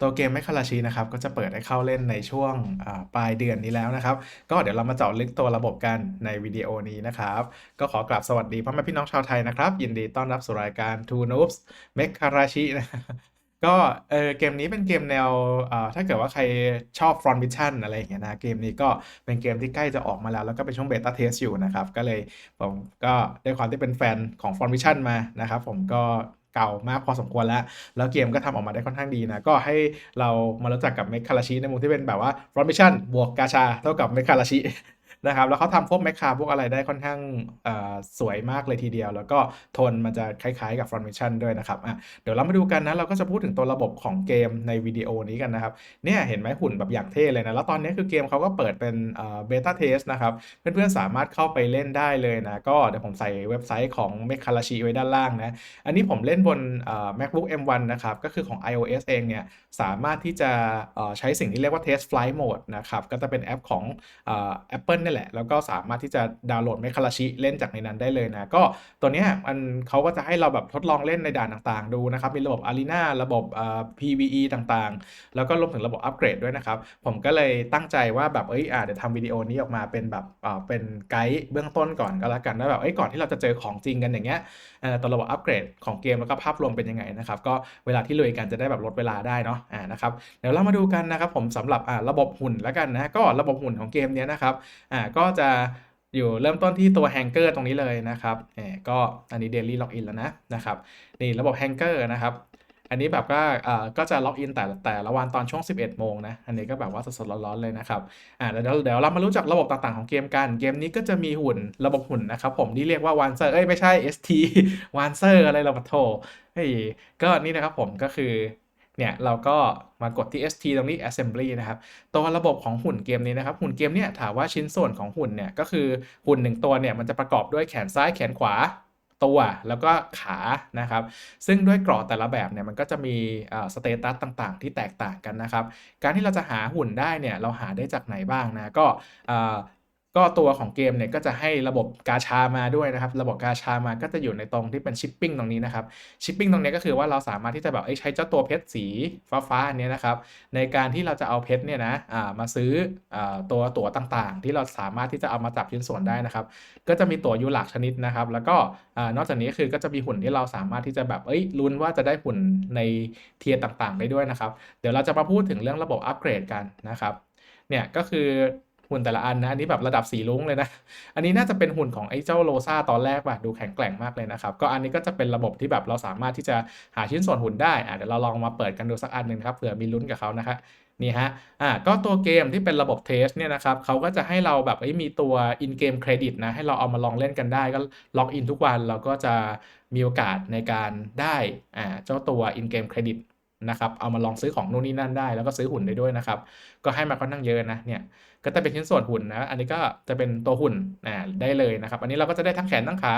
ตัวเกมแมคคาราชินะครับก็จะเปิดให้เข้าเล่นในช่วงปลายเดือนนี้แล้วนะครับ ก็เดี๋ยวเรามาเจาะลึกตัวระบบกันในวิดีโอนี้นะครับ ก็ขอกราบสวัสดีพ่อแม่พี่น้องชาวไทยนะครับ ยินดีต้อนรับสู่รายการ Two Noobs m e k a r a s h i นะก็เออเกมนี้เป็นเกมแนวอ่าถ้าเกิดว่าใครชอบ Front Mission อะไรอย่างเงี้ยนะ เกมนี้ก็เป็นเกมที่ใกล้จะออกมาแล้ว แล้วก็เป็นช่วงเบต้าเทสอยู่นะครับ ก็เลยผมก็ด้วยความที่เป็นแฟนของ Front Mission มานะครับ ผมก็ เก่ามากพอสมควรแล้ว แล้วเกมก็ทำออกมาได้ค่อนข้างดีนะ ก็ให้เรามารู้จักกับเมคคาราชิในมุมที่เป็นแบบว่าฟรอนมิชั่นบวกกาชาเท่ากับเมคคาราชิ นะครับแล้วเขาทำพวกแมคคาพวกอะไรได้ค่อนข้างสวยมากเลยทีเดียว แล้วก็โทนมันจะคล้ายๆกับ Front Mission ด้วยนะครับอะเดี๋ยวเรามาดูกันนะ เราก็จะพูดถึงตัวระบบของเกมในวิดีโอนี้กันนะครับเนี่ยเห็นไหมหุ่นแบบอย่างเท่เลยนะ แล้วตอนนี้คือเกมเขาก็เปิดเป็นเบต้าเทสนะครับเพื่อนๆสามารถเข้าไปเล่นได้เลยนะ ก็เดี๋ยวผมใส่เว็บไซต์ของ m e k a r a s h i ไว้ด้านล่างนะอันนี้ผมเล่นบน MacBook M1 นะครับก็คือของ iOS เองเนี่ยสามารถที่จะใช้สิ่งที่เรียกว่า Test Flight Mode นะครับก็จะเป็นแอปของเอ่อ Apple นี่แหละ แล้วก็สามารถที่จะดาวน์โหลด m e k a r a s h i เล่นจากในนั้นได้เลยนะ ก็ตัวเนี้ยมันเขาก็จะให้เราแบบทดลองเล่นในด่านต่างๆ ดูนะครับ มีระบบ Arena ระบบเอ่อ PVE ต่างๆ แล้วก็รวมถึงระบบอัปเกรดด้วยนะครับ ผมก็เลยตั้งใจว่าแบบเอ้ยอะเดี๋ยวทำวิดีโอนี้ออกมาเป็นแบบเอ่อเป็นไกด์เบื้องต้นก่อนก็แล้วกันว่าแบบเอ้ยก่อนที่เราจะเจอของจริงกันอย่างเงี้ยเอ่อตัวระบบอัปเกรดของเกมแล้วก็ภาพรวมเป็นยังไงนะครับก็เวลาที่ลุยกันจะได้แบบลดเวลาได้เนาะอ่านะครับเดี๋ยวเรามาดูกันนะครับผมสำหรับอ่าระบบหุ่นแล้วกันนะก็ระบบหุ่นของเกมเนี้ยนะครับอ่า่าก็จะอยู่เริ่มต้นที่ตัวแฮงเกอร์ตรงนี้เลยนะครับแหมก็อันนี้ Daily Login แล้วนะนะครับนี่ระบบแฮงเกอร์นะครับอันนี้แบบก็เอ่อก็จะล็อกอินแต่แต่ละวันตอนช่วง 11 โมงนะ อันนี้ก็แบบว่าสดๆร้อนๆเลยนะครับ อ่าเดี๋ยวเดี๋ยวเรามารู้จักระบบต่างๆของเกมกัน เกมนี้ก็จะมีหุ่นระบบหุ่นนะครับผมที่เรียกว่าวันเซอร์ เอ้ยไม่ใช่ ST วันเซอร์อะไรเราปะโถเฮ้ยก็นี่นะครับผมก็คือ เนี่ยเราก็มากดที่ ST ตรงนี้ Assembly นะครับตัวระบบของหุ่นเกมนี้นะครับ หุ่นเกมเนี่ยถามว่าชิ้นส่วนของหุ่นเนี่ยก็คือหุ่นหนึ่งตัวเนี่ยมันจะประกอบด้วยแขนซ้ายแขนขวาตัวแล้วก็ขานะครับ ซึ่งด้วยเกราะแต่ละแบบเนี่ยมันก็จะมีสเตตัสต่างๆ ที่แตกต่างกันนะครับ การที่เราจะหาหุ่นได้เนี่ยเราหาได้จากไหนบ้างนะก็อ่า ก็ตัวของเกมเนี่ยก็จะให้ระบบกาชามาด้วยนะครับ ระบบกาชามาก็จะอยู่ในตรงที่เป็นชิปปิ้งตรงนี้นะครับชิปปิ้งตรงนี้ก็คือว่าเราสามารถที่จะแบบใช้เจ้าตัวเพชรสีฟ้าๆอันนี้นะครับ ในการที่เราจะเอาเพชรเนี่ยนะมาซื้ออตัวตั๋วต่างๆ ที่เราสามารถที่จะเอามาจับชิ้นส่วนได้นะครับ ก็จะมีตั๋วยูหลากชนิดนะครับ แล้วก็นอกจากนี้คือก็จะมีหุ่นที่เราสามารถที่จะแบบเอ้ยลุ้นว่าจะได้หุ่นในเทียร์ต่างๆ ได้ด้วยนะครับ เดี๋ยวเราจะมาพูดถึงเรื่องระบบอัปเกรดกันนะครับเนี่ยก็คือ หุ่นแต่ละอันนะอันนี้แบบระดับสีลุ้งเลยนะ อันนี้น่าจะเป็นหุ่นของไอ้เจ้าโลซาตอนแรกป่ะดูแข็งแกร่งมากเลยนะครับ ก็อันนี้ก็จะเป็นระบบที่แบบเราสามารถที่จะหาชิ้นส่วนหุ่นได้อะเดี๋ยวเราลองมาเปิดกันดูสักอันหนึ่งครับเผื่อมีลุ้นกับเขานะครับนี่ฮะ อะก็ตัวเกมที่เป็นระบบเทสเนี่ยนะครับเขาก็จะให้เราแบบมีตัว in game credit นะ ให้เราเอามาลองเล่นกันได้ ก็ล็อกอินทุกวันเราก็จะมีโอกาสในการได้ อ่า เจ้าตัว in game credit นะครับ เอามาลองซื้อของนู่นนี่นั่นได้ แล้วก็ซื้อหุ่นได้ด้วยนะครับ ก็ให้มาค่อนข้างเยอะนะ เนี่ยก็จะเป็นชิ้นส่วนหุ่นนะ อันนี้ก็จะเป็นตัวหุ่นอ่าได้เลยนะครับ อันนี้เราก็จะได้ทั้งแขนทั้งขา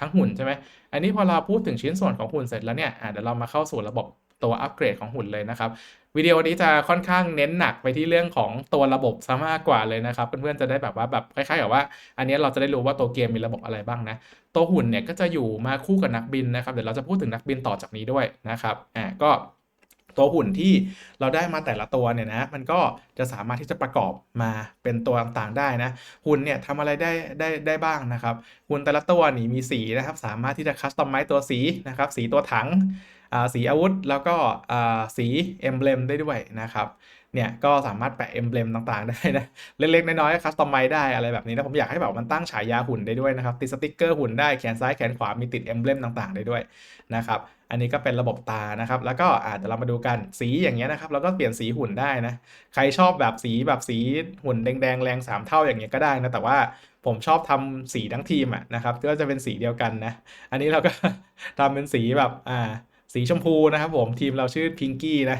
ทั้งหุ่นใช่ไหมอันนี้พอเราพูดถึงชิ้นส่วนของหุ่นเสร็จแล้วเนี่ยอ่าเดี๋ยวเรามาเข้าสู่ระบบตัวอัปเกรดของหุ่นเลยนะครับวิดีโอนี้จะค่อนข้างเน้นหนักไปที่เรื่องของตัวระบบซะมากกว่าเลยนะครับเพื่อนๆจะได้แบบว่าแบบคล้ายๆกับว่า อันนี้เราจะได้รู้ว่าตัวเกมมีระบบอะไรบ้างนะตัวหุ่นเนี่ยก็จะอยู่มาคู่กับนักบินนะครับเดี๋ยวเราจะพูดถึงนักบินต่อจากนี้ด้วยนะครับอ่าก็ ตัวหุ่นที่เราได้มาแต่ละตัวเนี่ยนะมันก็จะสามารถที่จะประกอบมาเป็นตัวต่างๆได้นะหุ่นเนี่ยทำอะไรได้ได้ได้บ้างนะครับ หุ่นแต่ละตัวนี่มีสีนะครับ สามารถที่จะคัสตอมไมซ์ตัวสีนะครับ สีตัวถังสีอาวุธแล้วก็สีเอ็มเบลมได้ด้วยนะครับ เนี่ยก็สามารถแปะเอ็มเบลมต่างๆ ได้นะ เล็กๆ น้อยๆคัสตอมไมได้อะไรแบบนี้นะ ผมอยากให้แบบมันตั้งฉายาหุ่นได้ด้วยนะครับ ติดสติกเกอร์หุ่นได้แขนซ้ายแขนขวา มีติดเอ็มเบลมต่างๆ ได้ด้วยนะครับ อันนี้ก็เป็นระบบตานะครับ แล้วก็อาจจะเรามาดูกันสีอย่างเงี้ยนะครับเราก็เปลี่ยนสีหุ่นได้นะ ใครชอบแบบสีแบบสีหุ่นแดงๆแรงสามเท่าอย่างเงี้ยก็ได้นะแต่ว่าผมชอบทำสีทั้งทีมอะนะครับก็จะเป็นสีเดียวกันนะ อันนี้เราก็ทำเป็นสีแบบอ่าสีชมพูนะครับผมทีมเราชื่อพิงกี้นะ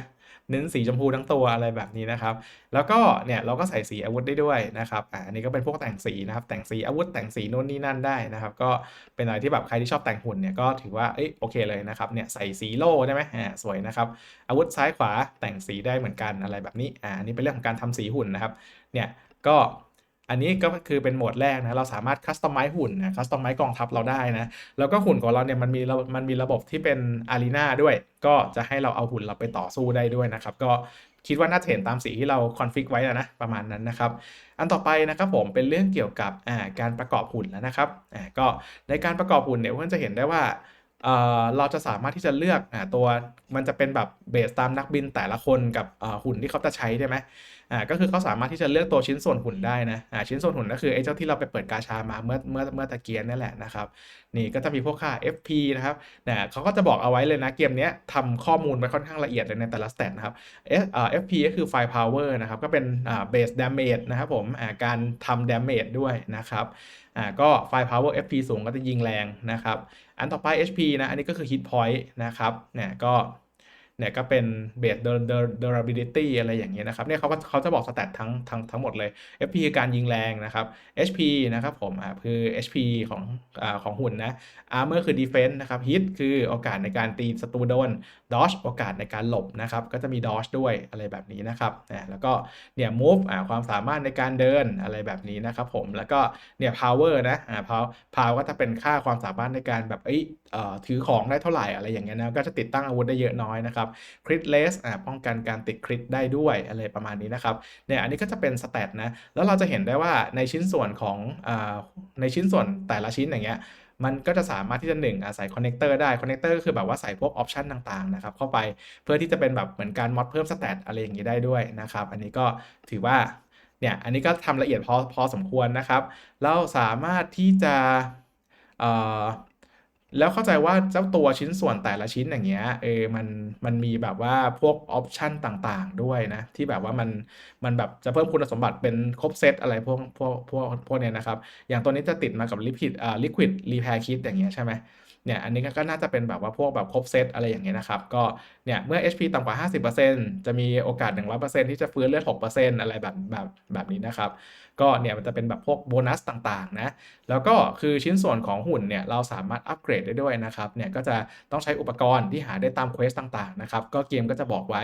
เน้นสีชมพูทั้งตัวอะไรแบบนี้นะครับ แล้วก็เนี่ยเราก็ใส่สีอาวุธได้ด้วยนะครับอ่าอันนี้ก็เป็นพวกแต่งสีนะครับ แต่งสีอาวุธแต่งสีโน่นนี่นั่นได้นะครับ ก็เป็นอะไรที่แบบใครที่ชอบแต่งหุ่นเนี่ยก็ถือว่าเอ้ยโอเคเลยนะครับเนี่ยใส่สีโล่ได้ไหมอ่าสวยนะครับ อาวุธซ้ายขวาแต่งสีได้เหมือนกันอะไรแบบนี้อ่าอันนี้เป็นเรื่องของการทำสีหุ่นนะครับเนี่ยก็ อันนี้ก็คือเป็นโหมดแรกนะ เราสามารถคัสตอมไมซ์หุ่นนะคัสตอมไมซ์กองทัพเราได้นะ แล้วก็หุ่นของเราเนี่ยมันมีมันมีระบบที่เป็นอารีนาด้วย ก็จะให้เราเอาหุ่นเราไปต่อสู้ได้ด้วยนะครับ ก็คิดว่าน่าจะเห็นตามสีที่เราคอนฟิกไว้แล้วนะประมาณนั้นนะครับ อันต่อไปนะครับผมเป็นเรื่องเกี่ยวกับการประกอบหุ่นแล้วนะครับก็ในการประกอบหุ่นเนี่ยเพื่อนจะเห็นได้ว่าเราจะสามารถที่จะเลือกอตัวมันจะเป็นแบบเบสตามนักบินแต่ละคนกับหุ่นที่เขาจะใช้ได้ไหม อ่าก็คือเขาสามารถที่จะเลือกตัวชิ้นส่วนหุ่นได้นะอ่าชิ้นส่วนหุ่นก็คือไอ้เจ้าที่เราไปเปิดกาชามาเมื่อเมื่อเมื่อตะเกียนนั่นแหละนะครับนี่ก็จะมีพวกค่า FP นะครับนะเขาก็จะบอกเอาไว้เลยนะเกมนี้ทำข้อมูลไว้ค่อนข้างละเอียดเลยในแต่ละสเตตนะครับ F อ่า FP ก็คือ Fire Power นะครับก็เป็นอ่า Base Damage นะครับผมอ่าการทำ Damage ด้วยนะครับอ่าก็ Fire Power FP สูงก็จะยิงแรงนะครับอันต่อไป HP นะอันนี้ก็คือ Hit Point นะครับเนี่ยก็ เนี่ยก็เป็น base durability อะไรอย่างเงี้ยนะครับเนี่ยเขาก็เขาจะบอกสแตททั้งทั้งทั้งหมดเลย FP คือการยิงแรงนะครับ HP นะครับผมอ่าคือ HP ของอ่าของหุ่นนะ Armor คือ Defense นะครับ Hit คือโอกาสในการตีศัตรูโดน Dodge โอกาสในการหลบนะครับก็จะมี Dodge ด้วยอะไรแบบนี้นะครับนะแล้วก็เนี่ย Move อ่าความสามารถในการเดินอะไรแบบนี้นะครับผมแล้วก็เนี่ย Power นะอ่า Power Power ก็จะเป็นค่าความสามารถในการแบบเอ้ยเอ่อถือของได้เท่าไหร่อะไรอย่างเงี้ยนะก็จะติดตั้งอาวุธได้เยอะน้อยนะครับ Crit less อ่าป้องกันการติดคริตได้ด้วยอะไรประมาณนี้นะครับเนี่ยอันนี้ก็จะเป็นสเตตนะแล้วเราจะเห็นได้ว่าในชิ้นส่วนของอ่าในชิ้นส่วนแต่ละชิ้นอย่างเงี้ย มันก็จะสามารถที่จะหนึ่งอาศัยคอนเนคเตอร์ได้คอนเนคเตอร์ก็คือแบบว่าใส่พวกออปชันต่างๆนะครับเข้าไปเพื่อที่จะเป็นแบบเหมือนการมอดเพิ่มสเตตอะไรอย่างนี้ได้ด้วยนะครับ อันนี้ก็ถือว่าเนี่ยอันนี้ก็ทำละเอียดพอพอสมควรนะครับ เราสามารถที่จะเอ่อ แล้วเข้าใจว่าเจ้าตัวชิ้นส่วนแต่ละชิ้นอย่างเงี้ยเออมันมันมีแบบว่าพวกออปชันต่างๆ ด้วยนะ ที่แบบว่ามันมันแบบจะเพิ่มคุณสมบัติเป็นครบเซตอะไรพวกพวกพวกพวกเนี้ยนะครับ อย่างตัวนี้จะติดมากับลิควิดอ่าลิควิดรีแพร์คิดอย่างเงี้ยใช่ไหม เนี่ยอันนี้ก็น่าจะเป็นแบบว่าพวกแบบครบเซตอะไรอย่างเงี้ยนะครับก็เนี่ยเมื่อ HP ต่ำกว่า 50%จะมีโอกาส 100%ที่จะฟื้นเลือด 6%อะไรแบบแบบแบบนี้นะครับก็เนี่ยมันจะเป็นแบบพวกโบนัสต่างๆนะแล้วก็คือชิ้นส่วนของหุ่นเนี่ยเราสามารถอัปเกรดได้ด้วยนะครับเนี่ยก็จะต้องใช้อุปกรณ์ที่หาได้ตามเควสต่างๆนะครับก็เกมก็จะบอกไว้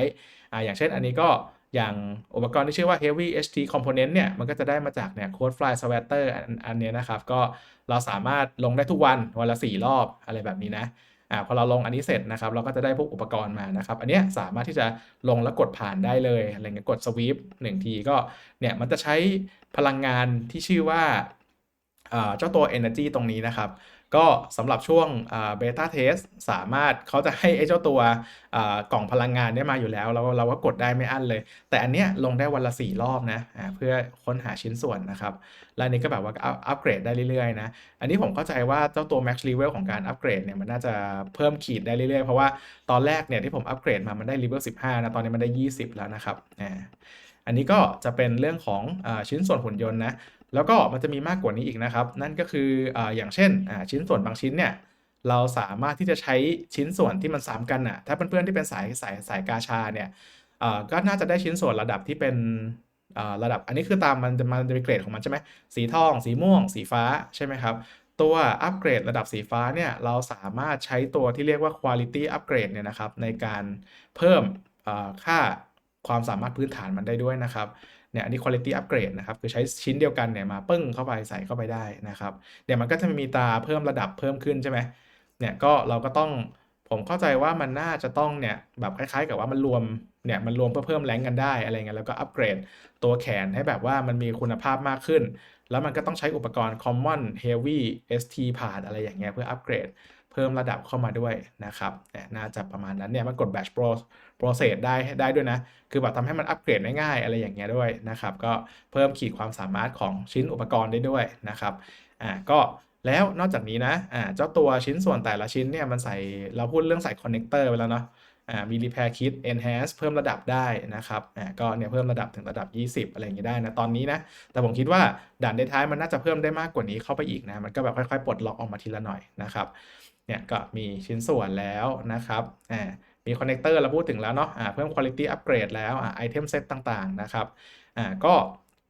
อ่าอย่างเช่นอันนี้ก็ อย่างอุปกรณ์ที่ชื่อว่า Heavy HT Component เนี่ย มันก็จะได้มาจากเนี่ย Code Fly Sweater อันอันนี้นะครับ ก็เราสามารถลงได้ทุกวัน วันละ 4 รอบอะไรแบบนี้นะอ่าพอเราลงอันนี้เสร็จนะครับ เราก็จะได้พวกอุปกรณ์มานะครับ อันเนี้ยสามารถที่จะลงแล้วกดผ่านได้เลยอะไรเงี้ยกดสวีปหนึ่งทีก็เนี่ยมันจะใช้พลังงานที่ชื่อว่าเจ้าตัว Energy ตรงนี้นะครับ ก็สำหรับช่วงเบต้าเทสสามารถเขาจะให้ไอ้เจ้าตัวกล่องพลังงานได้มาอยู่แล้ว เราเราก็กดได้ไม่อั้นเลย แต่อันเนี้ยลงได้วันละ 4 รอบนะเพื่อค้นหาชิ้นส่วนนะครับ และนี้ก็แบบว่าอัปเกรดได้เรื่อยๆนะ อันนี้ผมเข้าใจว่าเจ้าตัว max level ของการอัปเกรดเนี่ยมันน่าจะเพิ่มขีดได้เรื่อยๆ เพราะว่าตอนแรกเนี่ยที่ผมอัปเกรดมามันได้ level 15นะตอนนี้มันได้ 20 แล้วนะครับอันนี้ก็จะเป็นเรื่องของอชิ้นส่วนหุ่นยนต์นะ แล้วก็มันจะมีมากกว่านี้อีกนะครับ นั่นก็คือออย่างเช่นชิ้นส่วนบางชิ้นเนี่ยเราสามารถที่จะใช้ชิ้นส่วนที่มันซ้ำกันอะถ้าเพื่อนๆที่เป็นสายสายสายกาชาเนี่ยก็น่าจะได้ชิ้นส่วนระดับที่เป็นระดับอันนี้คือตามมันจะมันจะมีเกรดของมันใช่ไหมสีทอง สีม่วง สีฟ้าใช่ไหมครับ ตัวอัปเกรดระดับสีฟ้าเนี่ยเราสามารถใช้ตัวที่เรียกว่า quality upgrade เนี่ยนะครับในการเพิ่มค่าความสามารถพื้นฐานมันได้ด้วยนะครับ เนี่ยอันนี้ quality upgrade นะครับคือใช้ชิ้นเดียวกันเนี่ยมาปึ้งเข้าไปใส่เข้าไปได้นะครับเดี๋ยวมันก็จะมีตาเพิ่มระดับเพิ่มขึ้นใช่ไหมเนี่ยก็เราก็ต้องผมเข้าใจว่ามันน่าจะต้องเนี่ยแบบคล้ายๆ กับว่ามันรวมเนี่ยมันรวมเพื่อเพิ่มแรงกันได้อะไรเงี้ยแล้วก็อัปเกรดตัวแขนให้แบบว่ามันมีคุณภาพมากขึ้น แล้วมันก็ต้องใช้อุปกรณ์ common heavy st part อะไรอย่างเงี้ยเพื่ออัปเกรด พิ่มระดับเข้ามาด้วยนะครับ น่าจะประมาณนั้นเนี่ยมันกด batch pro process ได้ได้ด้วยนะ คือแบบทำให้มันอัปเกรดได้ง่ายอะไรอย่างเงี้ยด้วยนะครับ ก็เพิ่มขีดความสามารถของชิ้นอุปกรณ์ได้ด้วยนะครับ อ่า ก็แล้วนอกจากนี้นะ อ่า เจ้าตัวชิ้นส่วนแต่ละชิ้นเนี่ยมันใส่ เราพูดเรื่องใส่คอนเนคเตอร์ไปแล้วเนาะ อ่า มี repair kit enhance เพิ่มระดับได้นะครับ อ่า ก็เนี่ยเพิ่มระดับถึงระดับ 20 อะไรอย่างนี้ได้นะ ตอนนี้นะ แต่ผมคิดว่าด่านในท้ายมันน่าจะเพิ่มได้มากกว่านี้เข้าไปอีกนะ มันก็แบบค่อยๆ ปลดล็อกออกมาทีละหน่อยนะครับ เนี่ยก็มีชิ้นส่วนแล้วนะครับอ่ามีคอนเนคเตอร์เราพูดถึงแล้วเนาะอ่าเพิ่มคุณ l i t y upgrade แล้วอ่าไอเทมเซตต่างๆนะครับอ่าก็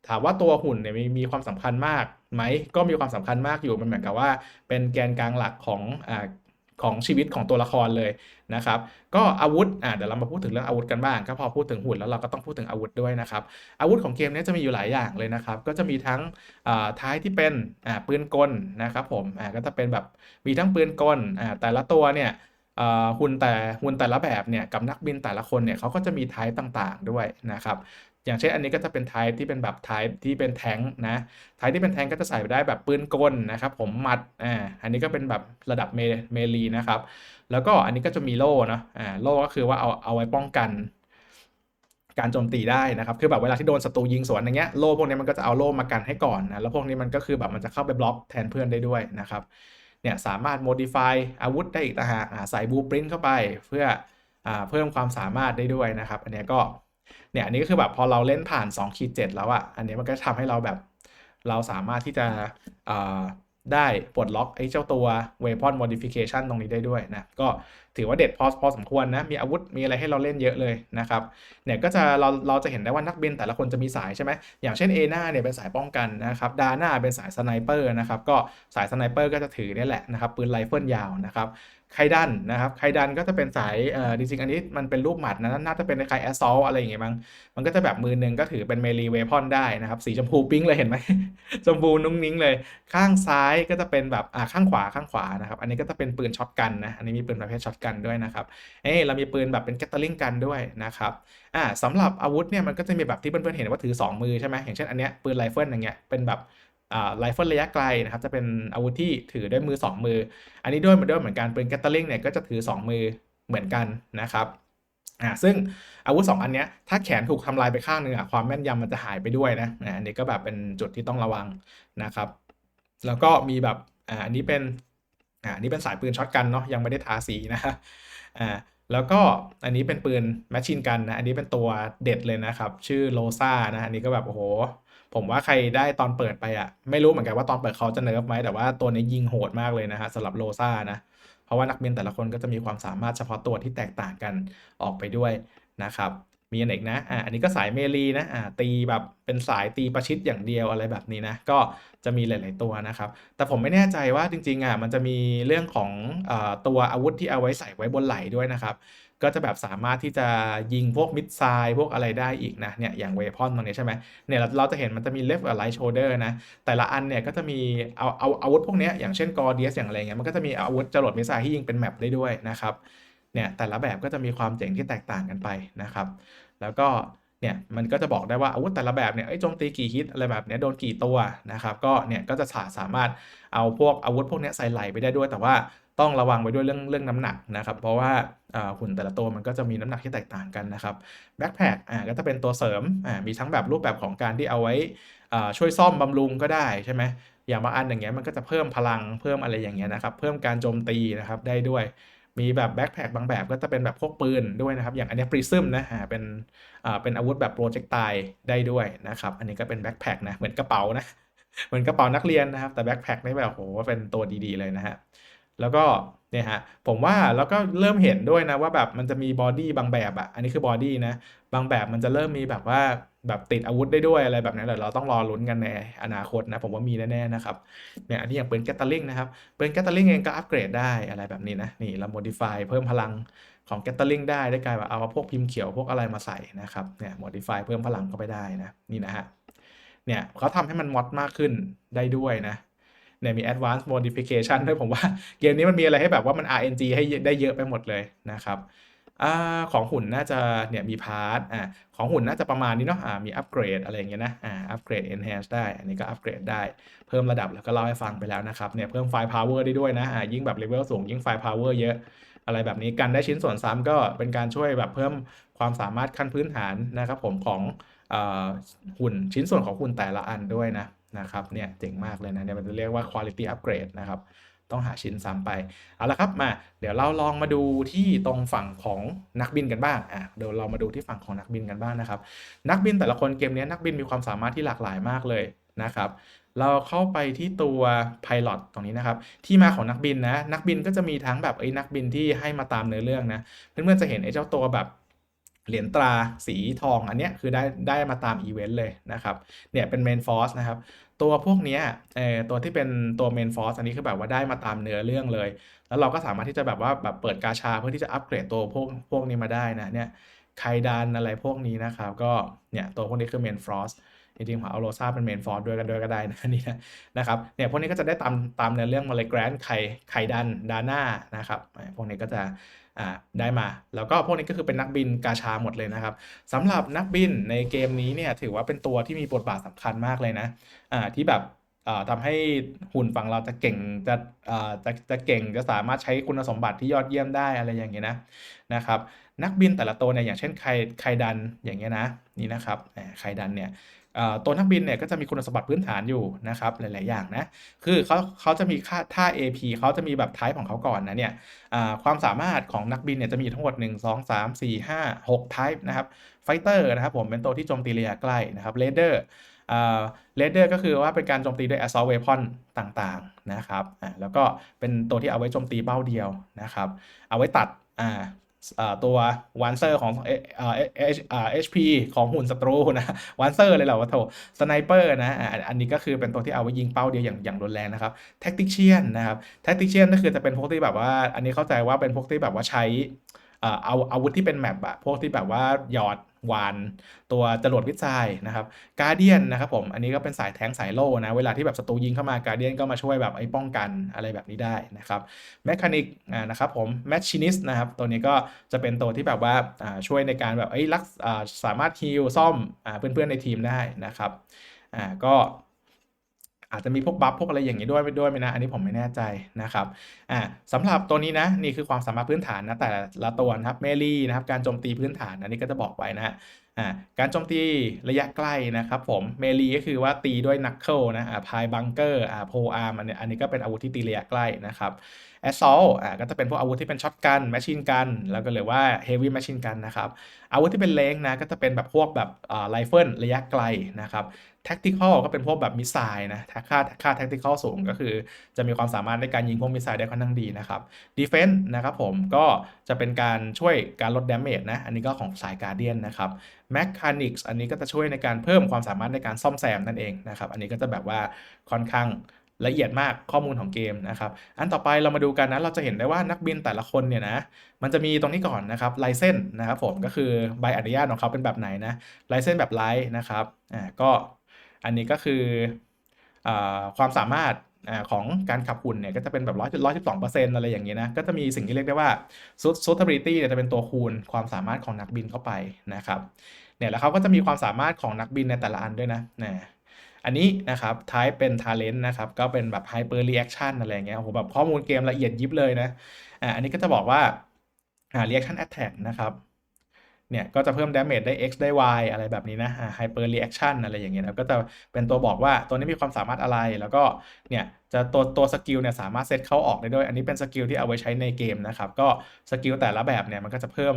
ถามว่าตัวหุ่นเนี่ยมีมีความสำคัญมากไหมก็มีความสำคัญมากอยู่มันเหมือนกับว่าเป็นแกนกลางหลักของอ่า ของชีวิตของตัวละครเลยนะครับก็อาวุธอ่าเดี๋ยวเรามาพูดถึงเรื่องอาวุธกันบ้างก็พอพูดถึงหุ่นแล้วเราก็ต้องพูดถึงอาวุธด้วยนะครับอาวุธของเกมนี้จะมีอยู่หลายอย่างเลยนะครับก็จะมีทั้งอาท้ายที่เป็นอ่าปืนกลนะครับผมอ่าก็จะเป็นแบบมีทั้งปืนกลอ่าแต่ละตัวเนี่ยอ่าหุ่นแต่หุ่นแต่ละแบบเนี่ยกับนักบินแต่ละคนเนี่ยเขาก็จะมีท้ายต่างๆด้วยนะครับ อย่างเช่นอันนี้ก็จะเป็นไทป์ที่เป็นแบบไทป์ที่เป็นแทงค์นะไทป์ที่เป็นแทงค์ก็จะใส่ไปได้แบบปืนกลนะครับ ผมหมัดอ่าอันนี้ก็เป็นแบบระดับเมเมลีนะครับ แล้วก็อันนี้ก็จะมีโล่เนาะอ่าโล่ก็คือว่าเอาเอาไว้ป้องกันการโจมตีได้นะครับคือแบบเวลาที่โดนศัตรูยิงสวนอย่างเงี้ยโล่พวกนี้มันก็จะเอาโล่มากันให้ก่อนนะแล้วพวกนี้มันก็คือแบบมันจะเข้าไปบล็อกแทนเพื่อนได้ด้วยนะครับเนี่ยสามารถ modify อาวุธได้อีกต่างหากใส่บูปรินเข้าไปเพื่ออ่าเพิ่มความสามารถได้ด้วยนะครับ อันนี้ก็ เนี่ยอันนี้ก็คือแบบพอเราเล่นผ่าน2ขีดเแล้วอะอันนี้มันก็ทำให้เราแบบเราสามารถที่จะได้ปลดล็อกไอ้เจ้าตัว weapon modification ตรงนี้ได้ด้วยนะ ก็ ถือว่าเด็ดพอพอสมควรนะ มีอาวุธมีอะไรให้เราเล่นเยอะเลยนะครับ เนี่ยก็จะเราเราจะเห็นได้ว่านักบินแต่ละคนจะมีสายใช่ไหมอย่างเช่นเอนาเนี่ยเป็นสายป้องกันนะครับดาน่าเป็นสายสไนเปอร์นะครับ ก็สายสไนเปอร์ก็จะถือนี่แหละนะครับปืนไรเฟิลยาวนะครับไคดันนะครับไคดันก็จะเป็นสายเอ่อจริงๆอันนี้มันเป็นรูปหมัดนะน่าจะเป็นคล้ายแอสซอลอะไรอย่างเงี้ยมั้งมันก็จะแบบมือหนึ่งก็ถือเป็นเมลีเวพอนได้นะครับ สีชมพูปิ้งเลยเห็นไหมชมพูนุ่งนิ้งเลย ข้างซ้ายก็จะเป็นแบบอ่าข้างขวาข้างขวานะครับ อันนี้ก็จะเป็นปืนช็อตกันนะอันนี้มีปืนประเภทช็อตกันันด้วยนะครับ เอ้ยเรามีปืนแบบเป็นแกตเตอร์ลิงกันด้วยนะครับ อ่าสำหรับอาวุธเนี่ยมันก็จะมีแบบที่เพื่อนๆเห็นว่าถือ 2 มือใช่ไหมอย่างเช่นอันเนี้ยปืนไรเฟิลอย่างเงี้ยเป็นแบบอ่าไรเฟิลระยะไกลนะครับจะเป็นอาวุธที่ถือด้วยมือ 2 มือ อันนี้ด้วยเหมือนด้วยเหมือนกันปืนแกตเตอร์ลิงเนี่ยก็จะถือ 2 มือเหมือนกันนะครับอ่าซึ่งอาวุธ 2 อันเนี้ยถ้าแขนถูกทำลายไปข้างหนึ่งอะความแม่นยำมันจะหายไปด้วยนะอันนี้ก็แบบเป็นจุดที่ต้องระวังนะครับ แล้วก็มีแบบอ่าอันนี้เป็น อ่าอันนี้เป็นสายปืนช็อตกันเนาะยังไม่ได้ทาสีนะอ่าแล้วก็อันนี้เป็นปืนแมชชีนกันนะอันนี้เป็นตัวเด็ดเลยนะครับ ชื่อโลซานะอันนี้ก็แบบโอ้โห ผมว่าใครได้ตอนเปิดไปอะไม่รู้เหมือนกันว่าตอนเปิดเขาจะเนิร์ฟไหมแต่ว่าตัวนี้ยิงโหดมากเลยนะฮะสำหรับโลซานะเพราะว่านักบินแต่ละคนก็จะมีความสามารถเฉพาะตัวที่แตกต่างกันออกไปด้วยนะครับ มีอันอีกนะอ่าอันนี้ก็สายเมลีนะอ่าตีแบบเป็นสายตีประชิดอย่างเดียวอะไรแบบนี้นะ ก็จะมีหลาย ๆตัวนะครับ แต่ผมไม่แน่ใจว่าจริง ๆอะมันจะมีเรื่องของอ่ตัวอาวุธที่เอาไว้ใส่ไว้บนไหล่ด้วยนะครับ ก็จะแบบสามารถที่จะยิงพวกมิดไซพวกอะไรได้อีกนะเนี่ยอย่างเวพอนตรงนี้ใช่ไหมเนี่ยเราเราจะเห็นมันจะมีเลฟกับไลท์โชเดอร์นะ แต่ละอันเนี่ยก็จะมีเอาเอาอาวุธพวกเนี้ยอย่างเช่นกอร์เดียสอย่างไรเงี้ยมันก็จะมีอาวุธจรวดมิสไซล์ที่ยิงเป็นแมปได้ด้วยนะครับ เนี่ยแต่ละแบบก็จะมีความเจ๋งที่แตกต่างกันไปนะครับ แล้วก็เนี่ยมันก็จะบอกได้ว่าอาวุธแต่ละแบบเนี่ยโจมตีกี่ฮิตอะไรแบบเนี้ยโดนกี่ตัวนะครับ ก็เนี่ยก็จะสาสามารถเอาพวกอาวุธพวกนี้ใส่ไหลไปได้ด้วย แต่ว่าต้องระวังไว้ด้วยเรื่องเรื่องน้ำหนักนะครับ เพราะว่าหุ่นแต่ละตัวมันก็จะมีน้ำหนักที่แตกต่างกันนะครับแบ็คแพคอ่าก็จะเป็นตัวเสริมอ่ามีทั้งแบบรูปแบบของการที่เอาไว้ช่วยซ่อมบำรุงก็ได้ใช่ไหมอย่างบางอันอย่างเงี้ยมันก็จะเพิ่มพลังเพิ่มอะไรอย่างเงี้ยนะครับ เพิ่มการโจมตีนะครับได้ด้วย มีแบบแบ็คแพคบางแบบก็จะเป็นแบบพวกปืนด้วยนะครับ อย่างอันนี้ปริซึมนะฮะเป็นอ่าเป็นอาวุธแบบโปรเจกต์ตายได้ด้วยนะครับ อันนี้ก็เป็นแบ็คแพคนะ เหมือนกระเป๋านะ เหมือนกระเป๋านักเรียนนะครับ แต่แบ็คแพคนี่แบบโหเป็นตัวดีๆเลยนะฮะ แล้วก็เนี่ยฮะ ผมว่าแล้วก็เริ่มเห็นด้วยนะว่าแบบมันจะมีบอดี้บางแบบอะ อันนี้คือบอดี้นะ บางแบบมันจะเริ่มมีแบบว่าแบบติดอาวุธได้ด้วยอะไรแบบนี้แหละเราต้องรอลุ้นกันในอนาคตนะผมว่ามีแน่ๆนะครับเนี่ยอันนี้อย่างปืนแกตเตอร์ลิงนะครับปืนแกตเตอร์ลิงเองก็อัปเกรดได้อะไรแบบนี้นะนี่เราโมดิฟายเพิ่มพลังของแกตเตอร์ลิงได้ได้กลายว่าเอาพวกพิมพ์เขียวพวกอะไรมาใส่นะครับเนี่ยโมดิฟายเพิ่มพลังเข้าไปได้นะนี่นะฮะเนี่ยเขาทำให้มันมอดมากขึ้นได้ด้วยนะเนี่ยมี advanced modification ด้วยผมว่าเกมนี้มันมีอะไรให้แบบว่ามัน RNG ให้ได้เยอะไปหมดเลยนะครับ อของหุ่นน่าจะเนี่ยมีพาร์ทอ่าของหุ่นน่าจะประมาณนี้เนาะอ่ามีอัปเกรดอะไรเงี้ยนะอ่าอัปเกรด enhance ได้ อันนี้ก็อัปเกรดได้เพิ่มระดับแล้วก็เล่าให้ฟังไปแล้วนะครับเนี่ยเพิ่มไฟล์ power ได้ด้วยนะอ่ายิ่งแบบเลเวลสูงยิ่งไฟล์ power เยอะอะไรแบบนี้กันได้ชิ้นส่วนซ้ำก็เป็นการช่วยแบบเพิ่มความสามารถขั้นพื้นฐานนะครับผมของหุ่นชิ้นส่วนของหุ่นแต่ละอันด้วยนะนะครับเนี่ยเจ๋งมากเลยนะเนี่ยมันจะเรียกว่า quality upgrade นะครับ ต้องหาชิ้นซ้ำไป เอาละครับมาเดี๋ยวเราลองมาดูที่ตรงฝั่งของนักบินกันบ้างอะเดี๋ยวเรามาดูที่ฝั่งของนักบินกันบ้างนะครับ นักบินแต่ละคนเกมนี้นักบินมีความสามารถที่หลากหลายมากเลยนะครับ เราเข้าไปที่ตัว Pilot ตรงนี้นะครับ ที่มาของนักบินนะ นักบินก็จะมีทั้งแบบไอ้นักบินที่ให้มาตามเนื้อเรื่องนะ เพื่อนๆจะเห็นไอ้เจ้าตัวแบบ เหรียญตราสีทองอันเนี้ยคือได้ได้มาตามอีเวนต์เลยนะครับเนี่ยเป็นเมนฟอร์สนะครับตัวพวกนี้เอ่อตัวที่เป็นตัวเมนฟอร์สอันนี้คือแบบว่าได้มาตามเนื้อเรื่องเลย แล้วเราก็สามารถที่จะแบบว่าแบบเปิดกาชาเพื่อที่จะอัปเกรดตัวพวกพวกนี้มาได้นะเนี่ยไคดันอะไรพวกนี้นะครับ ก็เนี่ยตัวพวกนี้คือเมนฟอร์สจริงๆผมเอาโรซาเป็นเมนฟอร์สด้วยกันด้วยก็ได้นะนี่นะนะครับเนี่ยพวกนี้ก็จะได้ตามตามเนื้อเรื่องมาเลยแกรนไคไคดันดาน่านะครับพวกนี้ก็จะ อ่าได้มา แล้วก็พวกนี้ก็คือเป็นนักบินกาชาหมดเลยนะครับสำหรับนักบินในเกมนี้เนี่ยถือว่าเป็นตัวที่มีบทบาทสำคัญมากเลยนะอ่าที่แบบอ่าทำให้หุ่นฝั่งเราจะเก่งจะอ่าจะจะเก่งจะสามารถใช้คุณสมบัติที่ยอดเยี่ยมได้อะไรอย่างเงี้ยนะนะครับ นักบินแต่ละตัวเนี่ยอย่างเช่นไคไคดันอย่างเงี้ยนะนี่นะครับอ่าไคดันเนี่ย ตัวนักบินเนี่ยก็จะมีคุณสมบัติพื้นฐานอยู่นะครับหลาย ๆ อย่างนะ คือเขาเขาจะมีค่าท่า AP เขาจะมีแบบไทป์ของเขาก่อนนะเนี่ยความสามารถของนักบินเนี่ยจะมีทั้งหมด 1 2 3 4 5 6 type นะครับไฟเตอร์นะครับผมเป็นตัวที่โจมตีระยะใกล้นะครับเรเดอร์เรเดอร์ก็คือว่าเป็นการโจมตีด้วย assault weapon ต่าง ๆ นะครับแล้วก็เป็นตัวที่เอาไว้โจมตีเป้าเดียวนะครับ เอาไว้ตัด ตัววันเซอร์ของเอ่อเอชอ่า HP ของหุ่นศัตรูนะวันเซอร์เลยเหรอวะโถสไนเปอร์นะอันนี้ก็คือเป็นตัวที่เอาไว้ยิงเป้าเดียวอย่างอย่างรุนแรงนะครับแท็กติเชียนนะครับแท็กติเชียนก็คือจะเป็นพวกที่แบบว่า อันนี้เข้าใจว่าเป็นพวกที่แบบว่าใช้ เอาอาวุธที่เป็นแมปอะพวกที่แบบว่าหยอดวานตัวจรวดวิจัยนะครับการเดียนนะครับผมอันนี้ก็เป็นสายแทงสายโล่นะเวลาที่แบบศัตรูยิงเข้ามาการเดียนก็มาช่วยแบบไอ้ป้องกันอะไรแบบนี้ได้นะครับแมคานิกนะครับผมแมชชีนิสนะครับตัวนี้ก็จะเป็นตัวที่แบบว่าช่วยในการแบบไอ้รักสามารถฮิลซ่อมอเพื่อนๆในทีมได้นะครับอ่าก็ อาจจะมีพวกบัฟพวกอะไรอย่างนี้ด้วยด้วยไหมนะ อันนี้ผมไม่แน่ใจนะครับอ่าสำหรับตัวนี้นะนี่คือความสามารถพื้นฐานนะแต่ละตัวนะครับเมลี่นะครับการโจมตีพื้นฐานอันนี้ก็จะบอกไว้นะอ่าการโจมตีระยะใกล้นะครับผมเมลีก็คือว่าตีด้วยนักเกิลนะอ่าพายบังเกอร์อ่าโพอาร์มอันนี้อันนี้ก็เป็นอาวุธที่ตีระยะใกล้นะครับแอสซอลอ่าก็จะเป็นพวกอาวุธที่เป็นช็อตกันแมชชีนกันแล้วก็หรือว่าเฮฟวี่แมชชีนกันนะครับอาวุธที่เป็นเลงนะก็จะเป็นแบบพวกแบบอ่าไรเฟิลระยะไกลนะครับ tactical ก็เป็นพวกแบบมิสไซล์นะค่าค่า tactical สูงก็คือ จะมีความสามารถในการยิงพวกมิสไซล์ได้ค่อนข้างดีนะครับ defense นะครับผมก็จะเป็นการช่วยการลด damage นะอันนี้ก็ของสาย guardian นะครับ mechanics อันนี้ก็จะช่วยในการเพิ่มความสามารถในการซ่อมแซมนั่นเองนะครับอันนี้ก็จะแบบว่าค่อนข้างละเอียดมากข้อมูลของเกมนะครับ อันต่อไปเรามาดูกันนะ เราจะเห็นได้ว่านักบินแต่ละคนเนี่ยนะ มันจะมีตรงนี้ก่อนนะครับไลเซนนะครับผมก็คือใบอนุญาตของเขาเป็นแบบไหนนะไลเซนแบบไลท์นะครับ อ่า ก็ อันนี้ก็คืออความสามารถของการขับหุ่นเนี่ยก็จะเป็นแบบร้อยร้อยสิบสองเปอร์เซ็นต์อะไรอย่างเงี้ยนะก็จะมีสิ่งที่เรียกได้ว่า suitability เนี่ยจะเป็นตัวคูณความสามารถของนักบินเข้าไปนะครับเนี่ยแล้วเขาก็จะมีความสามารถของนักบินในแต่ละอันด้วยนะนะอันนี้นะครับ type เป็น talent นะครับก็เป็นแบบ hyper reaction อะไรเงี้ยโอ้โหแบบข้อมูลเกมละเอียดยิบเลยนะอ่าอันนี้ก็จะบอกว่าอ่า reaction attack นะครับ เนี่ยก็จะเพิ่ม damage ได้ x ได้ y อะไรแบบนี้นะ hyper reaction อะไรอย่างเงี้ยนะก็จะเป็นตัวบอกว่าตัวนี้มีความสามารถอะไรแล้วก็เนี่ยจะตัวตัวสกิลเนี่ยสามารถเซตเข้าออกได้ด้วย อันนี้เป็นสกิลที่เอาไว้ใช้ในเกมนะครับ ก็สกิลแต่ละแบบเนี่ยมันก็จะเพิ่ม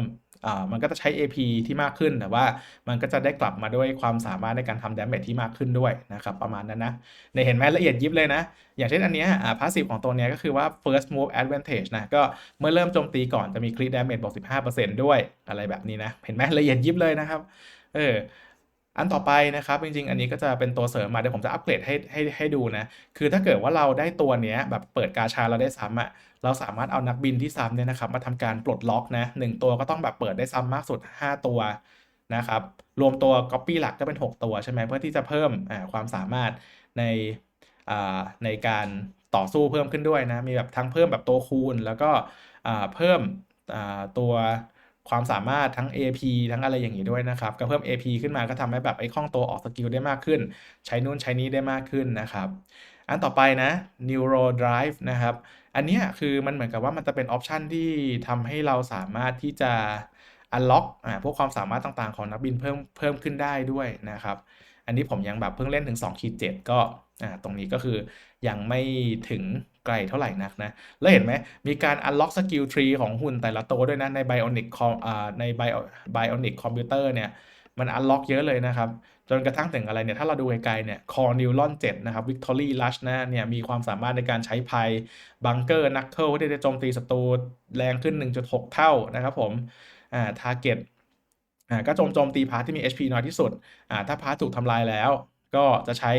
มันก็จะใช้ AP ที่มากขึ้น แต่ว่ามันก็จะได้กลับมาด้วยความสามารถในการทำ damage ที่มากขึ้นด้วยนะครับ ประมาณนั้นนะเนี่ยเห็นไหมละเอียดยิบเลยนะ อย่างเช่นอันนี้อ่า passive ของตัวนี้ก็คือว่า first move advantage นะ ก็เมื่อเริ่มโจมตีก่อนจะมี crit damage บวก15%ด้วยอะไรแบบนี้นะ เห็นไหมละเอียดยิบเลยนะครับ เอออันต่อไปนะครับ จริงๆ อันนี้ก็จะเป็นตัวเสริมมาเดี๋ยวผมจะอัปเกรดให้ให้ให้ดูนะ คือถ้าเกิดว่าเราได้ตัวเนี้ยแบบเปิดกาชาเราได้ซ้ำอะ เราสามารถเอานักบินที่ซ้ำเนี่ยนะครับมาทำการปลดล็อกนะหนึ่งตัวก็ต้องแบบเปิดได้ซ้ำมากสุด 5 ตัวนะครับรวมตัว Copy หลักก็เป็น 6 ตัวใช่ไหมเพื่อที่จะเพิ่มความสามารถในในการต่อสู้เพิ่มขึ้นด้วยนะ มีแบบทั้งเพิ่มแบบตัวคูณ แล้วก็เพิ่มตัวความสามารถทั้ง AP ทั้งอะไรอย่างนี้ด้วยนะครับ ก็เพิ่ม AP ขึ้นมาก็ทำให้แบบไอ้คล่องตัวออกสกิลได้มากขึ้น ใช้นู่นใช้นี้ได้มากขึ้นนะครับ อันต่อไปนะ Neuro Drive นะครับ อันนี้คือมันเหมือนกับว่ามันจะเป็นออปชันที่ทำให้เราสามารถที่จะ unlock อ่าพวกความสามารถต่างๆของนักบินเพิ่มเพิ่มขึ้นได้ด้วยนะครับ อันนี้ผมยังแบบเพิ่งเล่นถึง2ขีด7ก็อ่าตรงนี้ก็คือยังไม่ถึงไกลเท่าไหร่นักนะ แล้วเห็นไหมมีการ unlock skill tree ของหุ่นแต่ละตัวด้วยนะ ใน bionic com อ่าใน bio bionic computer เนี่ย มัน unlock เยอะเลยนะครับ จนกระทั่งถึงอะไรเนี่ยถ้าเราดูไกลๆเนี่ย core neuron 7นะครับ victory rush นะเนี่ยมีความสามารถในการใช้ภัย bunker knuckle ที่จะโจมตีศัตรูแรงขึ้น 1.6 เท่านะครับผมอ่า target อ่าก็โจมโจมตีพาร์ทที่มี HP น้อยที่สุดอ่าถ้าพาร์ทถูกทำลายแล้ว ก็จะใช้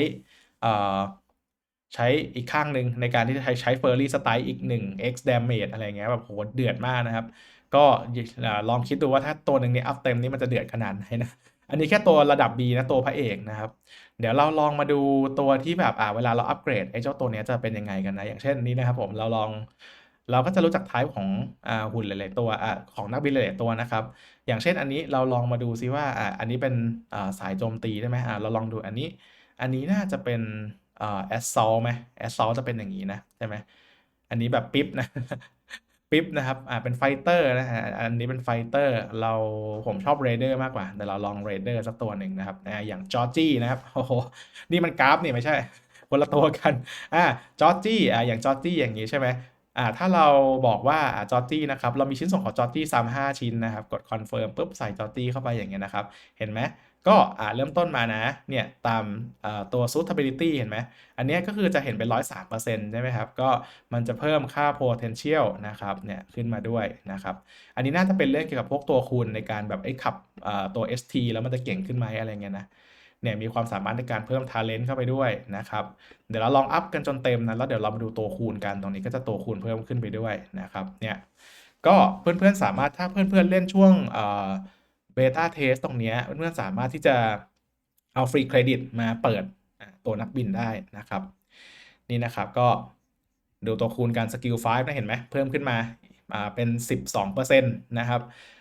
อ่อใช้อีกข้างหนึ่งในการที่จะใช้ใช้เฟอร์รี่สไตล์อีก 1 x damage อะไรเงี้ยแบบโหเดือดมากนะครับ ก็อ่าลองคิดดูว่าถ้าตัวหนึ่งเนี่ยอัพเต็มนี่มันจะเดือดขนาดไหนนะ อันนี้แค่ตัวระดับ B นะตัวพระเอกนะครับ เดี๋ยวเราลองมาดูตัวที่แบบอ่าเวลาเราอัปเกรดไอ้เจ้าตัวนี้จะเป็นยังไงกันนะ อย่างเช่นนี้นะครับผมเราลองเราก็จะรู้จัก type ของอ่าหุ่นหลาย ๆ ตัวอ่าของนักบินหลาย ๆ ตัวนะครับ อย่างเช่นอันนี้เราลองมาดูซิว่าอ่าอันนี้เป็นอ่าสายโจมตีได้ไหมอ่าเราลองดูอันนี้ อันนี้น่าจะเป็นอ่า assault ไหม assault จะเป็นอย่างนี้นะใช่ไหมอันนี้แบบปิ๊บนะ ปิ๊บนะครับอ่าเป็นไฟเตอร์นะฮะอันนี้เป็นไฟเตอร์เราผมชอบเรเดอร์มากกว่า แต่เราลองเรเดอร์สักตัวหนึ่งนะครับอ่าอย่างจอร์จี้นะครับโอ้โหนี่มันกราฟนี่ไม่ใช่คนละตัวกันอ่าจอร์จี้อ่าอย่างจอร์จี้อย่างนี้ใช่ไหม อ่าถ้าเราบอกว่าอ่าจอร์จี้นะครับเรามีชิ้นส่งของจอร์จี้ซ้ำห้าชิ้นนะครับ กดคอนเฟิร์มปุ๊บใส่จอร์จี้เข้าไปอย่างเงี้ยนะครับ เห็นไหมก็อ่าเริ่มต้นมานะเนี่ยตามอ่าตัว suitability เห็นไหมอันนี้ก็คือจะเห็นเป็น103%ใช่ไหมครับ ก็มันจะเพิ่มค่า potential นะครับเนี่ยขึ้นมาด้วยนะครับ อันนี้น่าจะเป็นเรื่องเกี่ยวกับพวกตัวคูณในการแบบไอ้ขับอ่าตัว ST แล้วมันจะเก่งขึ้นไหมอะไรเงี้ยนะ เนี่ยมีความสามารถในการเพิ่ม talent เข้าไปด้วยนะครับ เดี๋ยวเราลองอัพกันจนเต็มนะแล้วเดี๋ยวเรามาดูตัวคูณกันตรงนี้ก็จะตัวคูณเพิ่มขึ้นไปด้วยนะครับเนี่ยก็เพื่อนๆสามารถถ้าเพื่อนๆเล่นช่วงเบต้าเทสตรงนี้เพื่อนๆสามารถที่จะเอาฟรีเครดิตมาเปิดตัวนักบินได้นะครับ นี่นะครับก็ดูตัวคูณการสกิล5นะเห็นไหมเพิ่มขึ้นมาอ่าเป็น 12%นะครับ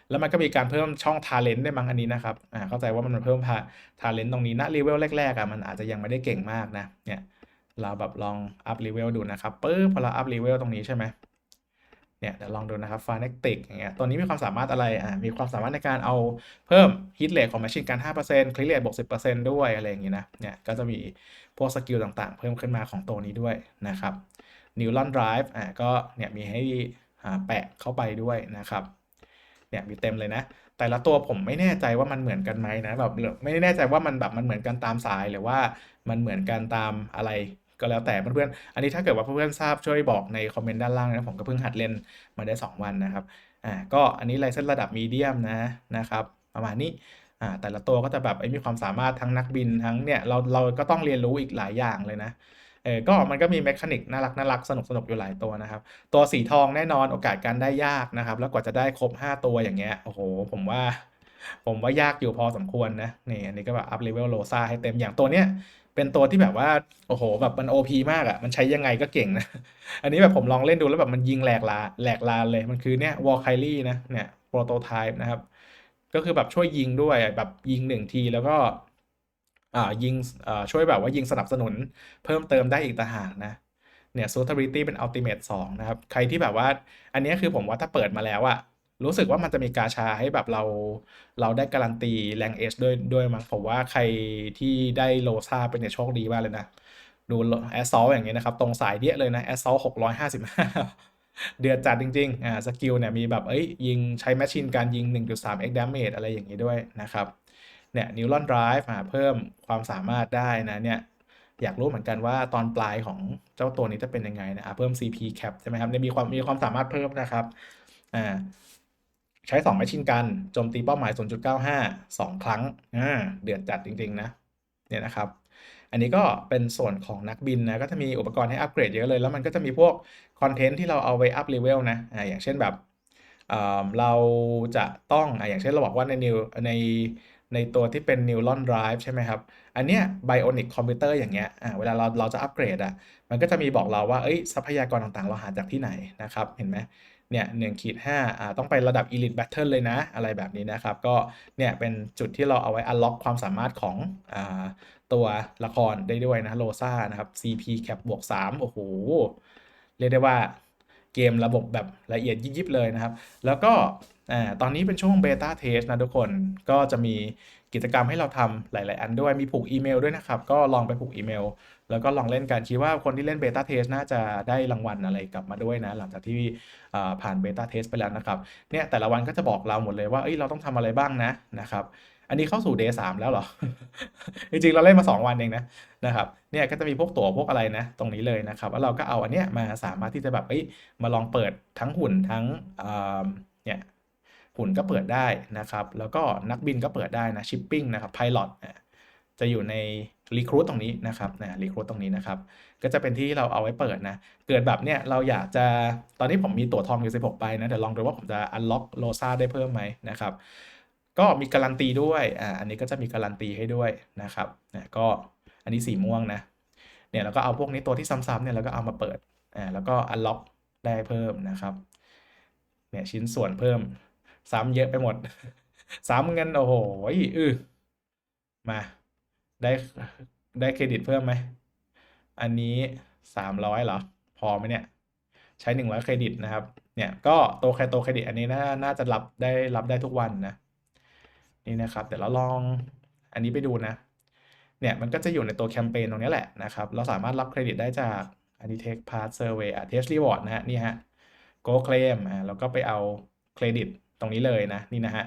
แล้วมันก็มีการเพิ่มช่อง Talent ได้มั้งอันนี้นะครับอ่าเข้าใจว่ามันเพิ่ม Talent ตรงนี้ณเลเวลแรกๆอะมันอาจจะยังไม่ได้เก่งมากนะเนี่ยเราแบบลองอัพเลเวลดูนะครับปึ๊บพอเราอัพเลเวลตรงนี้ใช่ไหมเนี่ยเดี๋ยวลองดูนะครับ f a n a t i c อย่างเงี้ยตัวนี้มีความสามารถอะไรอ่ามีความสามารถในการเอาเพิ่ม hit rate ของ machine กัน5% clear rate บวก 10%ด้วยอะไรอย่างงี้นะเนี่ยก็จะมีพวกสกิลต่างๆ เพิ่มขึ้นมาของตัวนี้ด้วยนะครับ Neuron Drive อ่าก็เนี่ยมีให้อ่าแปะเข้าไปด้วยนะครับ เนี่ยมีเต็มเลยนะ แต่ละตัวผมไม่แน่ใจว่ามันเหมือนกันไหมนะแบบไม่แน่ใจว่ามันแบบมันเหมือนกันตามสายหรือว่ามันเหมือนกันตามอะไรก็แล้วแต่เพื่อนๆ อันนี้ถ้าเกิดว่าเพื่อนๆ ทราบช่วยบอกในคอมเมนต์ด้านล่างนะผมก็เพิ่งหัดเล่นมาได้ 2 วันนะครับ อ่า ก็อันนี้ไลเซนระดับมีเดียมนะนะครับ ประมาณนี้ อ่า แต่ละตัวก็จะแบบมีความสามารถทั้งนักบินทั้งเนี่ยเราเราก็ต้องเรียนรู้อีกหลายอย่างเลยนะ เออก็มันก็มีแมคานิกน่ารักน่ารักสนุกสนุกอยู่หลายตัวนะครับ ตัวสีทองแน่นอนโอกาสการได้ยากนะครับ แล้วกว่าจะได้ครบ 5 ตัวอย่างเงี้ยโอ้โห ผมว่า ผมว่ายากอยู่พอสมควรนะนี่อันนี้ก็แบบอัพเลเวลโลซาให้เต็มอย่างตัวเนี้ยเป็นตัวที่แบบว่าโอ้โหแบบมัน OP มากอะ่ะมันใช้ยังไงก็เก่งนะ อันนี้แบบผมลองเล่นดูแล้วแบบมันยิงแหลกลาแหลกลานเลยมันคือเนี่ยวอลไคลี่นะเนี่ยโปรโตไทป์นะครับก็คือแบบช่วยยิงด้วยแบบยิงหนึ่งทีแล้วก็ ยิงอ่าช่วยแบบว่ายิงสนับสนุนเพิ่มเติมได้อีกต่างหากนะเนี่ย suitability เป็น ultimate 2 นะครับ ใครที่แบบว่า อันนี้คือผมว่าถ้าเปิดมาแล้วอะรู้สึกว่ามันจะมีกาชาให้แบบเรา เราได้การันตีแรงเอชด้วยด้วยมั้งผมว่าใครที่ได้โลซาเป็นเนี่ยโชคดีมากเลยนะ ดูแอสซอลอย่างเงี้ยนะครับ ตรงสายเดียเลยนะแอสซอลหกร้อยห้าสิบห้าเดือดจัดจริง ๆ อ่า สกิลเนี่ยมีแบบ เอ้ย ยิงใช้แมชชีนการยิง 1.3x damage อะไรอย่างงี้ด้วยนะครับ เนี่ย Neuron Drive อ่าเพิ่มความสามารถได้นะเนี่ยอยากรู้เหมือนกันว่าตอนปลายของเจ้าตัวนี้จะเป็นยังไงนะอะเพิ่ม CP cap ใช่ไหมครับมีความมีความสามารถเพิ่มนะครับอ่าใช้2แมชชีนกันโจมตีเป้าหมาย 0.95 2 ครั้งอ่าเดือดจัดจริง ๆ นะเนี่ยนะครับอันนี้ก็เป็นส่วนของนักบินนะก็จะมีอุปกรณ์ให้อัปเกรดเยอะเลย แล้วมันก็จะมีพวกคอนเทนต์ที่เราเอาไว้อัพเลเวลนะอ่าอย่างเช่นแบบอ่าเราจะต้องอ่าอย่างเช่นเราบอกว่าในนิวใน ในตัวที่เป็น Neuron Drive ใช่ไหมครับ อันเนี้ย Bionic Computer อย่างเงี้ยอ่าเวลาเราเราจะอัปเกรดอะมันก็จะมีบอกเราว่าเอ้ยทรัพยากรต่างๆ เราหาจากที่ไหนนะครับ เห็นไหมเนี่ยหนึ่งขีดห้าอ่าต้องไประดับ Elite Battle เลยนะ อะไรแบบนี้นะครับ ก็เนี่ยเป็นจุดที่เราเอาไว้ unlock ความสามารถของอ่าตัวละครได้ด้วยนะโลซานะครับ CP cap บวก3โอ้โหเรียกได้ว่า กมระบบแบบละเอียดยิบๆเลยนะครับ แล้วก็ตอนนี้เป็นช่วงเบต้าเทสนะทุกคนก็จะมีกิจกรรมให้เราทำหลาย ๆ อันด้วยมีผูกอีเมลด้วยนะครับ ก็ลองไปผูกอีเมล แล้วก็ลองเล่นกันคิดว่าคนที่เล่นเบต้าเทสน่าจะได้รางวัลอะไรกลับมาด้วยนะ หลังจากที่ผ่านเบต้าเทสไปแล้วนะครับเนี่ยแต่ละวันก็จะบอกเราหมดเลยว่าเอ้ยเราต้องทำอะไรบ้างนะนะครับ อันนี้เข้าสู่ day 3แล้วเหรอ จริงๆ เราเล่นมา 2 วันเองนะนะครับ เนี่ยก็จะมีพวกตั๋วพวกอะไรนะ ตรงนี้เลยนะครับ แล้วเราก็เอาอันเนี้ยมาสามารถที่จะแบบเอ้ยมาลองเปิดทั้งหุ่นทั้งเนี่ยหุ่นก็เปิดได้นะครับ แล้วก็นักบินก็เปิดได้นะชิปปิ้งนะครับพายロจะอยู่ในรีครู t ตรงนี้นะครับนะรีครู t ตรงนี้นะครับ ก็จะเป็นที่เราเอาไว้เปิดนะ เกิดแบบเนี้ยเราอยากจะตอนนี้ผมมีตั๋วทองอยู่ 16ใบนะเดี๋ยวลองดูว่าผมจะอันล็อกโลซาได้เพิ่มไหมนะครับ ก็มีการันตีด้วยอ่าอันนี้ก็จะมีการันตีให้ด้วยนะครับนะก็อันนี้สีม่วงนะเนี่ยเราก็เอาพวกนี้ตัวที่ซ้ำๆเนี่ยเราก็เอามาเปิดอ่าแล้วก็อันล็อกได้เพิ่มนะครับเนี่ยชิ้นส่วนเพิ่ม ซ้ำเยอะไปหมด ซ้ำกันโอ้โหอือมาได้ได้เครดิตเพิ่มไหม อันนี้300เหรอ พอไหมเนี่ย ใช้100เครดิตนะครับ เนี่ยก็ตัวใครตัวเครดิตอันนี้น่าน่าจะรับได้รับได้ทุกวันนะ นี่นะครับเดี๋ยวเราลองอันนี้ไปดูนะเนี่ยมันก็จะอยู่ในตัวแคมเปญตรงนี้แหละนะครับ เราสามารถรับเครดิตได้จากอันนี้ Take Part Survey อะ Test Reward นะฮะนี่ฮะ Go Claim อ่าแล้วก็ไปเอาเครดิตตรงนี้เลยนะนี่นะฮะ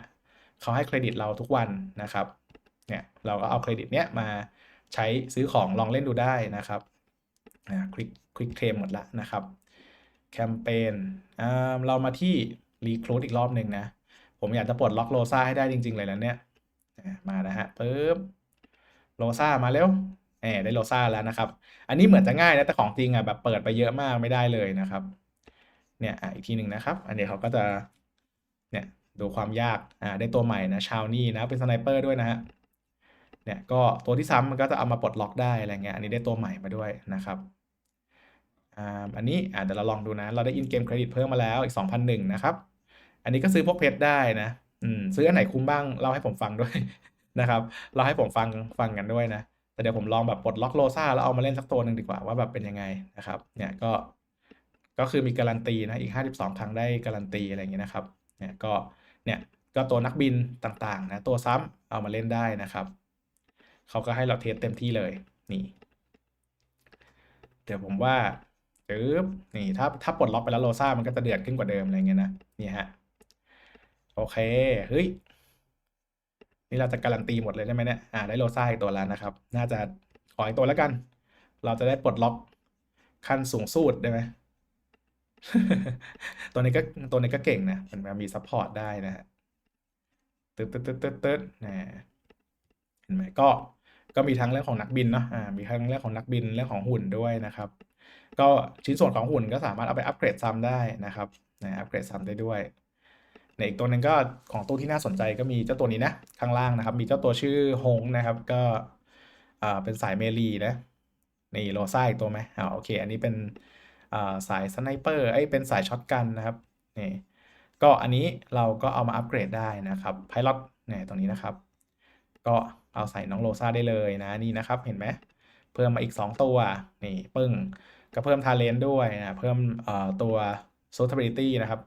เขาให้เครดิตเราทุกวันนะครับเนี่ยเราก็เอาเครดิตเนี้ยมาใช้ซื้อของลองเล่นดูได้นะครับอ่าคลิกคลิกเคลมหมดละนะครับแคมเปญอ่าเรามาที่รีครู t อีกรอบหนึ่งนะ ผมอยากจะปลดล็อกโลซาให้ได้จริง ๆ เลยแล้วเนี่ยอ่ามานะฮะปึ๊บโลซามาเร็วแหมได้โลซาแล้วนะครับ อันนี้เหมือนจะง่ายนะแต่ของจริงอะแบบเปิดไปเยอะมากไม่ได้เลยนะครับ เนี่ยอะอีกทีหนึ่งนะครับ อันนี้เขาก็จะเนี่ยดูความยากอ่าได้ตัวใหม่นะชาวนี่นะเป็นสไนเปอร์ด้วยนะฮะเนี่ยก็ตัวที่ซ้ำมันก็จะเอามาปลดล็อกได้อะไรเงี้ยอันนี้ได้ตัวใหม่มาด้วยนะครับอ่าอันนี้อ่าเดี๋ยวเราลองดูนะ เราได้อินเกมเครดิตเพิ่มมาแล้วอีก 2,001 นะครับ อันนี้ก็ซื้อพวกเพชรได้นะ อืม ซื้ออันไหนคุ้มบ้างเล่าให้ผมฟังด้วยนะครับเล่าให้ผมฟังฟังกันด้วยนะ แต่เดี๋ยวผมลองแบบปลดล็อกโลซ่าแล้วเอามาเล่นสักตัวหนึ่งดีกว่าว่าแบบเป็นยังไงนะครับ เนี่ยก็ ก็คือมีการันตีนะอีก 52 ครั้งได้การันตีอะไรอย่างเงี้ยนะครับ เนี่ยก็ เนี่ยก็ตัวนักบินต่างๆนะตัวซ้ำเอามาเล่นได้นะครับ เขาก็ให้เราเทสเต็มที่เลย นี่เดี๋ยวผมว่าปึ๊บนี่ถ้าถ้าปลดล็อกไปแล้วโลซ่ามันก็จะเดือดขึ้นกว่าเดิมอะไรเงี้ยนะนี่ฮะ โอเค เฮ้ย นี่เราจะการันตีหมดเลยได้ไหมเนี่ย อ่า ได้โลซ่าอีกตัวแล้วนะครับ น่าจะขออีกตัวแล้วกัน เราจะได้ปลดล็อกขั้นสูงสุดได้ไหม ตัวนี้ก็ตัวนี้ก็เก่งนะ มันมีซัพพอร์ตได้นะฮะตึ๊ดตึ๊ดตึ๊ดตึ๊ดตึ๊ดนะเห็นไหมก็ ก็มีทั้งเรื่องของนักบินเนาะ อ่า มีทั้งเรื่องของนักบิน เรื่องของหุ่นด้วยนะครับ ก็ชิ้นส่วนของหุ่นก็สามารถเอาไปอัปเกรดซ้ำได้นะครับนะอัปเกรดซ้ำได้ด้วย ในอีกตัวหนึ่งก็ของตู้ที่น่าสนใจก็มีเจ้าตัวนี้นะข้างล่างนะครับ มีเจ้าตัวชื่อฮงนะครับ ก็อ่าเป็นสายเมลีนะนี่โลซ่าอีกตัวไหมอ่าโอเค อันนี้เป็นอ่าสายสไนเปอร์ไอ้เป็นสายช็อตกันนะครับนี่ก็อันนี้เราก็เอามาอัปเกรดได้นะครับไพลอตเนี่ยตรงนี้นะครับ ก็เอาใส่น้องโลซ่าได้เลยนะนี่นะครับเห็นไหมเพิ่มมาอีก 2 ตัวนี่ปึ้งก็เพิ่มทาเลนด้วยนะเพิ่มตัว suitability นะครับ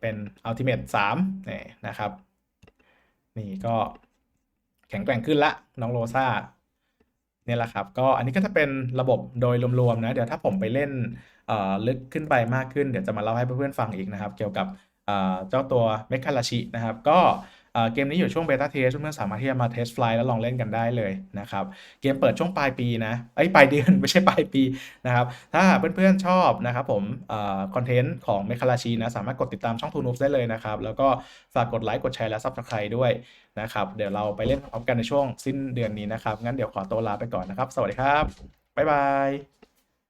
เป็น ultimate 3นี่นะครับ นี่ก็แข็งแกร่งขึ้นละ น้องโรซ่าเนี่ยแหละครับ ก็อันนี้ก็จะเป็นระบบโดยรวมๆนะ เดี๋ยวถ้าผมไปเล่นลึกขึ้นไปมากขึ้น เดี๋ยวจะมาเล่าให้เพื่อนๆฟังอีกนะครับ เกี่ยวกับเอ่อเจ้าตัวเมคคาราชินะครับ ก็ เกมนี้อยู่ช่วงเบต้าเทสเพื่อนสามารถที่จะมาเทสไฟล์แล้วลองเล่นกันได้เลยนะครับเกมเปิดช่วงปลายปีนะไอ้ปลายเดือนไม่ใช่ปลายปีนะครับถ้าเพื่อนๆชอบนะครับผมอคอนเทนต์ของเมคคาราชินะสามารถกดติดตามช่องทูนูฟได้เลยนะครับแล้วก็ฝากกดไลค์กดแชร์และซับสไครต์ด้วยนะครับเดี๋ยวเราไปเล่นพร้อมกันในช่วงสิ้นเดือนนี้นะครับงั้นเดี๋ยวขอตัวลาไปก่อนนะครับ สวัสดีครับบ๊ายบาย